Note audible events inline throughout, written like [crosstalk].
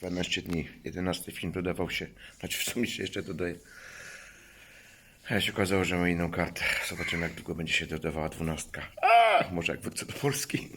12 dni. 11 film dodawał się. Znaczy w sumie się jeszcze dodaje. A się okazało, że ma inną kartę. Zobaczymy jak długo będzie się dodawała dwunastka. A, może jak wrócę do Polski.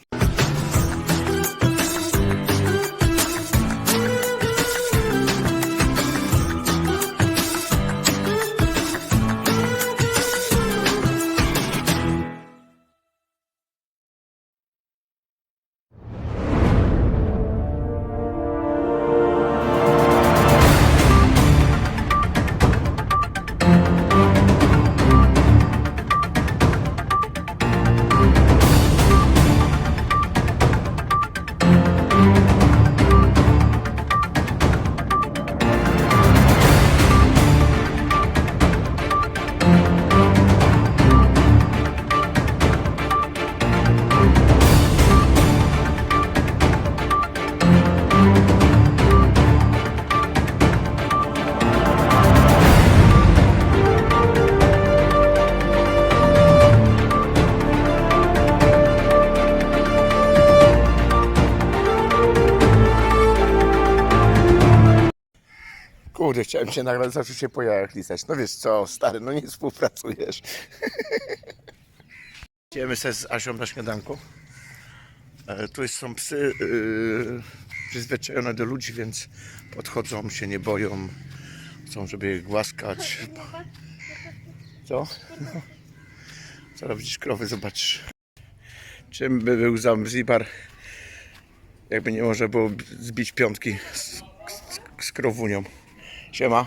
Kurde, chciałem się nagrać, zawsze się po jajach lizać. No wiesz co, stary, no nie współpracujesz. [laughs] Idziemy sobie z Asią na śniadanko. E, Tu są psy yy, przyzwyczajone do ludzi, więc podchodzą, się nie boją. Chcą, żeby je głaskać. Co? No. Zaraz widzisz krowy, zobaczysz. Czym by był Zanzibar, jakby nie można było zbić piątki z, z, z krowunią. Siema.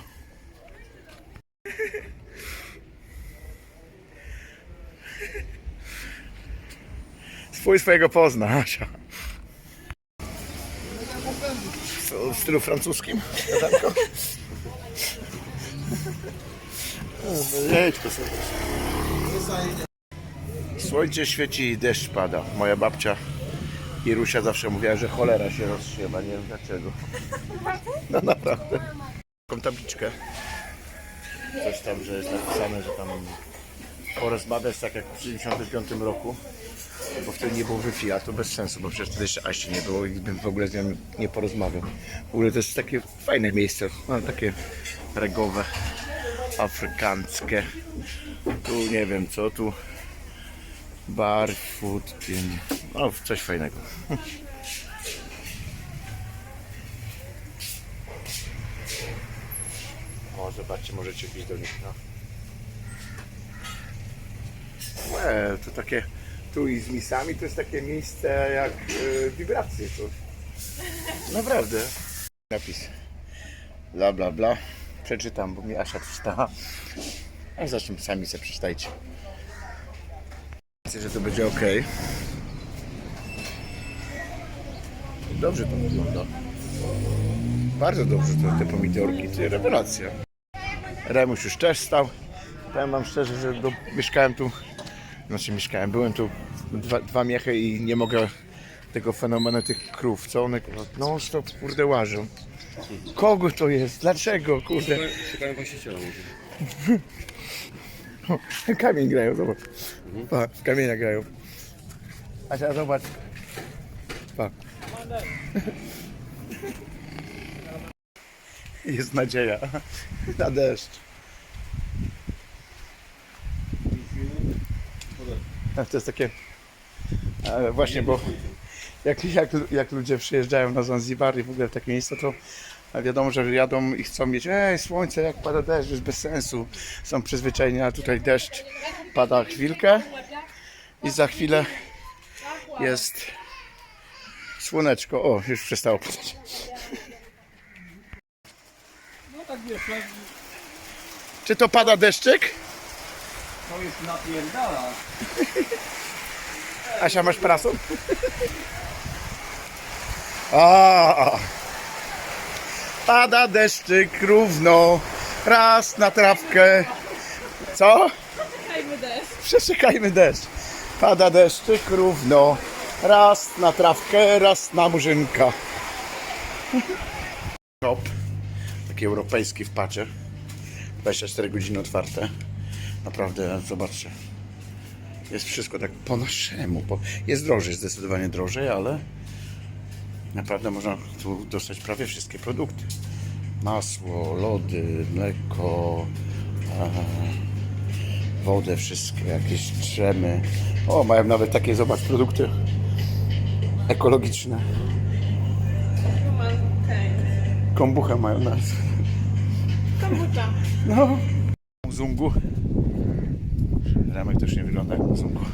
Swój swojego pozna, Asia. W, w stylu francuskim. Sobie. Słońce świeci i deszcz pada. Moja babcia Irusia zawsze mówiła, że cholera się rozsiewa. Nie wiem dlaczego. [laughs] No naprawdę. Taką tabliczkę. Coś tam, że jest napisane, że tam porozmawiać tak jak w 1975 roku. Bo wtedy nie było Wi-Fi, a to bez sensu, bo przecież wtedy jeszcze Asi nie było i bym w ogóle z nią nie porozmawiał. W ogóle to jest takie fajne miejsce, no, takie regowe, afrykańskie. Tu nie wiem co, tu bar, food, gin, no coś fajnego. [laughs] zobaczcie, możecie wbić do nich, no. E, to takie, tu i z misami to jest takie miejsce jak e, wibracje tu. Naprawdę. Napis. Bla, bla, bla. Przeczytam, bo mi Asia czyta. A zresztą sami sobie przeczytajcie. Myślę, że to będzie ok. Dobrze to wygląda. Bardzo dobrze to, te pomidorki, to rewelacja. Remuś już też stał. Powiem wam szczerze, że do, mieszkałem tu, znaczy mieszkałem, byłem tu dwa, dwa miechy i nie mogę tego fenomenu tych krów, co one no stop kurde łażą. Kogo to jest? Dlaczego kurde? Szukają właściciela. Kamień grają, zobacz. Pa, w kamienia grają. Asia, zobacz. Pa. [laughs] [laughs] Jest nadzieja na deszcz. A To jest takie e, właśnie, bo jak, jak, jak ludzie przyjeżdżają na Zanzibar i w ogóle w takie miejsca, to wiadomo, że jadą i chcą mieć ej, słońce, jak pada deszcz, jest bez sensu. Są przyzwyczajeni, a tutaj deszcz pada chwilkę i za chwilę jest słoneczko. O, już przestało padać. No tak wiesz, no, Czy to pada deszczyk? to jest napierdala. [laughs] Asia, masz parasol? [laughs] A, pada deszczyk równo, raz na trawkę. Co? Przeczekajmy deszcz. Przeczekajmy deszcz. Pada deszczyk równo, raz na trawkę, raz na murzynka. [laughs] taki europejski w pacie. 24 godziny otwarte. Naprawdę, zobaczcie. Jest wszystko tak po naszemu. Jest drożej, zdecydowanie drożej, ale Naprawdę można tu dostać prawie wszystkie produkty. Masło, lody, mleko, wodę, wszystkie, jakieś drzemy. O, mają nawet takie, zobacz, produkty ekologiczne. Kombucha mają nas. Kombucha. No. Zungu. Ramek też nie wygląda jak na zungu.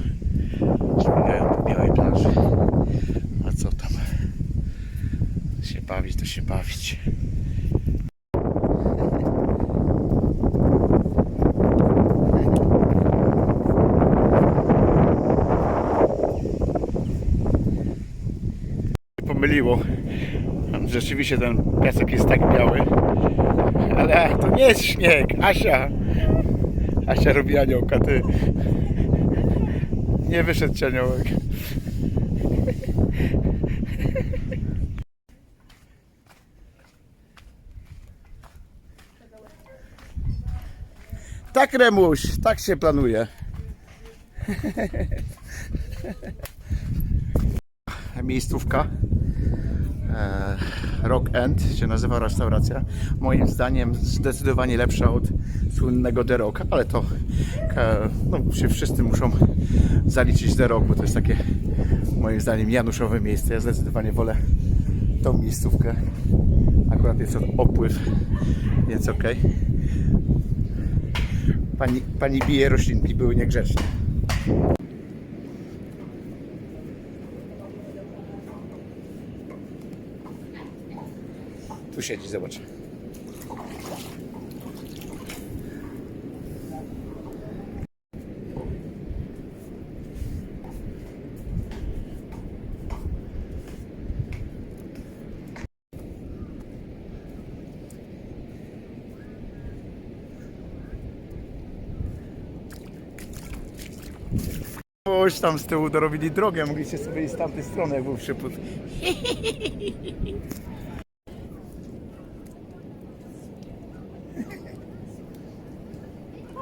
Śmigają po białej plaży. A co tam? Się bawić, to się bawić. Pomyliło. Rzeczywiście ten piasek jest tak biały. Ale to nie jest śnieg, Asia. Asia robi aniołka, ty. Nie wyszedł ci aniołek. Tak Remuś, tak się planuje. [laughs] Miejscówka. Rock End się nazywa restauracja. Moim zdaniem zdecydowanie lepsza od słynnego The Rock, ale to no, się wszyscy muszą zaliczyć The Rock, bo to jest takie moim zdaniem januszowe miejsce. Ja zdecydowanie wolę tą miejscówkę. Akurat jest opływ, więc okej. Pani, pani bije roślinki, były niegrzeczne. Tu siedzi, zobacz. Coś tam z tyłu dorobili drogę, mogliście sobie iść z tamtej strony, jak był przypód. [laughs]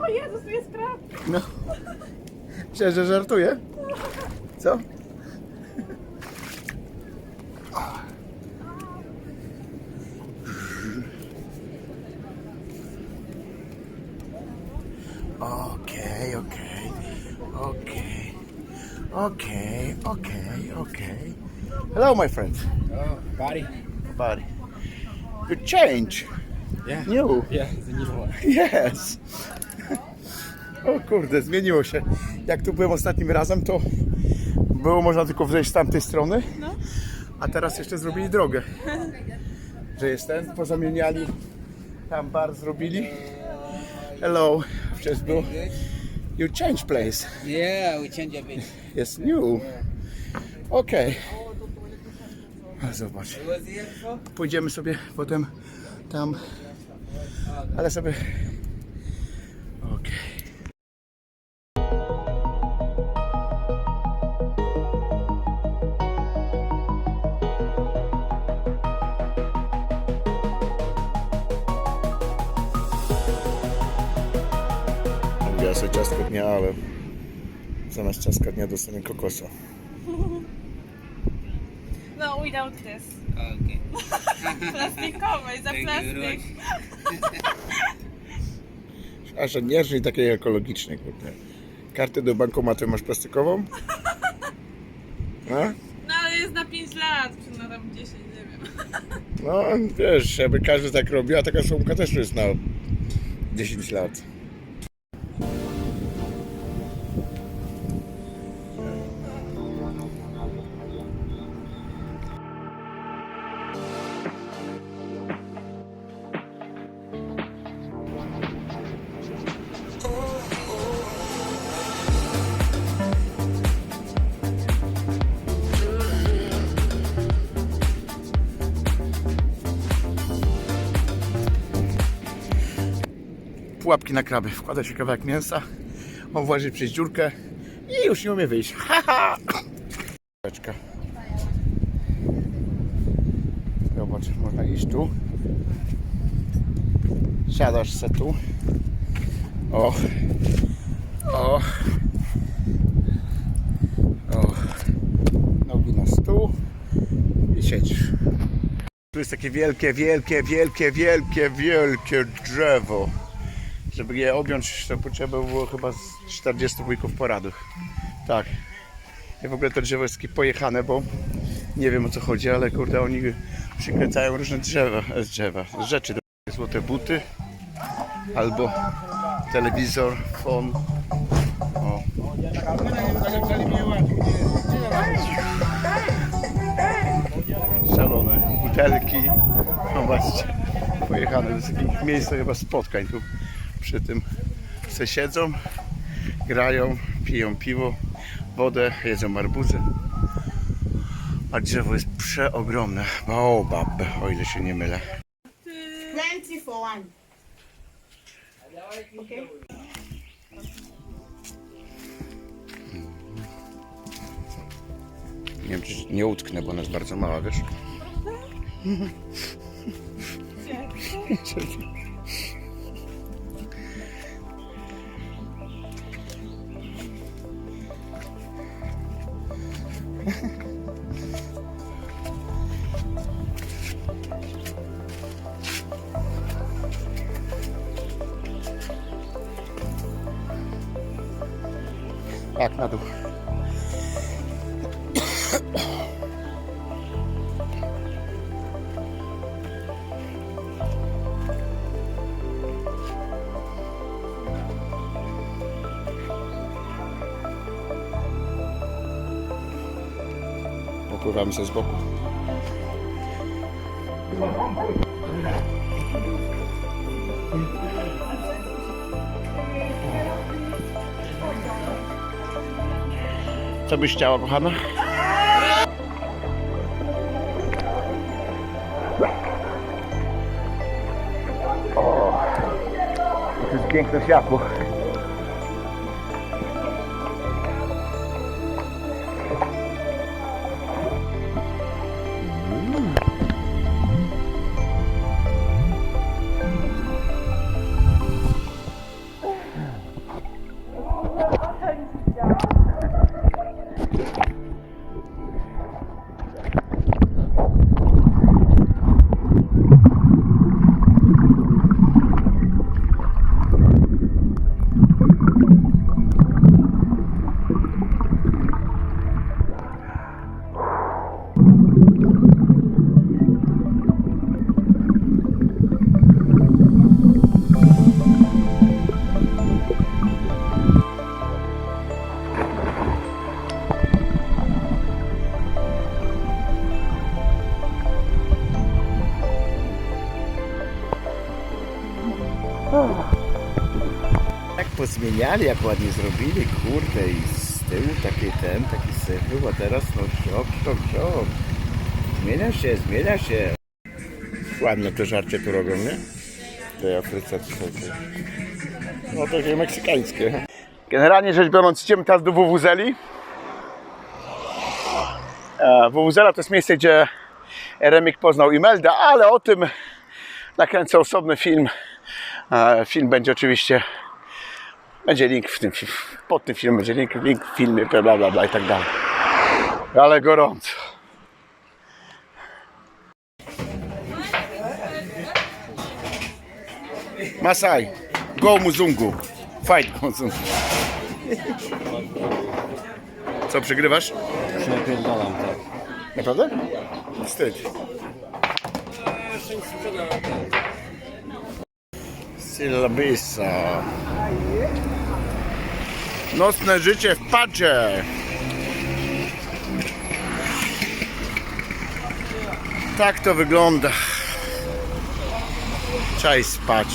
O Jezus, tu jest praw. No. Myślę, że żartuję. Co? Okej, okay, okej, okay, okej, okay, okej, okay, okej, okay, okej. Okay. Hello, my friend. Oh, body? Buddy. You change. Yeah. New. Yeah, the new one. Yes! O kurde, zmieniło się. Jak tu byłem ostatnim razem, to było można tylko wejść z tamtej strony, No. a teraz jeszcze zrobili drogę. [laughs] Że jest ten, pozamieniali, tam bar zrobili. Hello, just był. You change place. Yeah, we change a bit. Jest new. Okej. A Zobacz. Pójdziemy sobie potem tam. Ale sobie. Okej. Ja dnia, ale zamiast ciastka dnia dostanę kokosa. No, without this. Okay. Plastikowej, za plastik. Aż nie żyj takiej ekologicznej, kurde. Kartę do bankomatu masz plastikową? A? No, ale jest na 5 lat, czy na tam 10, nie wiem. No, wiesz, jakby każdy tak robił, a taka sumka też jest na 10 lat. Pułapki na kraby. Wkłada się kawałek mięsa, on właży przez dziurkę i już nie umie wyjść. Haha! Beczka. Zobacz, można iść tu. Siadasz se tu. O. O. O. Nogi na stół. I sieć. Tu jest takie wielkie, wielkie, wielkie, wielkie, wielkie drzewo. Żeby je objąć, to potrzeba było chyba z 40 wujków poradów. Tak. I w ogóle to drzewo jest takie pojechane, bo nie wiem o co chodzi, ale kurde, oni przykręcają różne drzewa, e, drzewa rzeczy. Złote buty albo telewizor, fon. O. Szalone butelki. No właśnie, pojechane. To jest miejsce chyba spotkań tu przy tym. Se siedzą, grają, piją piwo, wodę, jedzą arbuzy. A drzewo jest przeogromne. Baobab, o ile się nie mylę. Plenty for one. Okay. Nie wiem, czy nie utknę, bo ona jest bardzo mała, wiesz? [laughs] Tak, na dół. Popływamy sobie z boku. Co byś chciała, kochana? O, to jest piękne światło. Pozmieniali, jak ładnie zrobili, kurde, i z tyłu taki ten, taki syf a teraz no siop, siop, siop. Zmienia się, zmienia się. Ładne te żarcie tu robią, nie? W tej Afryce to są No takie meksykańskie. Generalnie rzecz biorąc, idziemy teraz do Wuwuzeli. E, Wuwuzela to jest miejsce, gdzie Remik poznał Imelda, ale o tym nakręcę osobny film. E, Film będzie oczywiście będzie link w tym pod tym filmem, będzie link, link w filmie, bla bla bla, i tak dalej. Ale gorąco. Masai, go Muzungu. Fight Muzungu. Co, przegrywasz? Się napierdalam, tak. Naprawdę? Wstyd. Sylabisa. Nocne życie w padzie. Tak to wygląda. Czaj spać.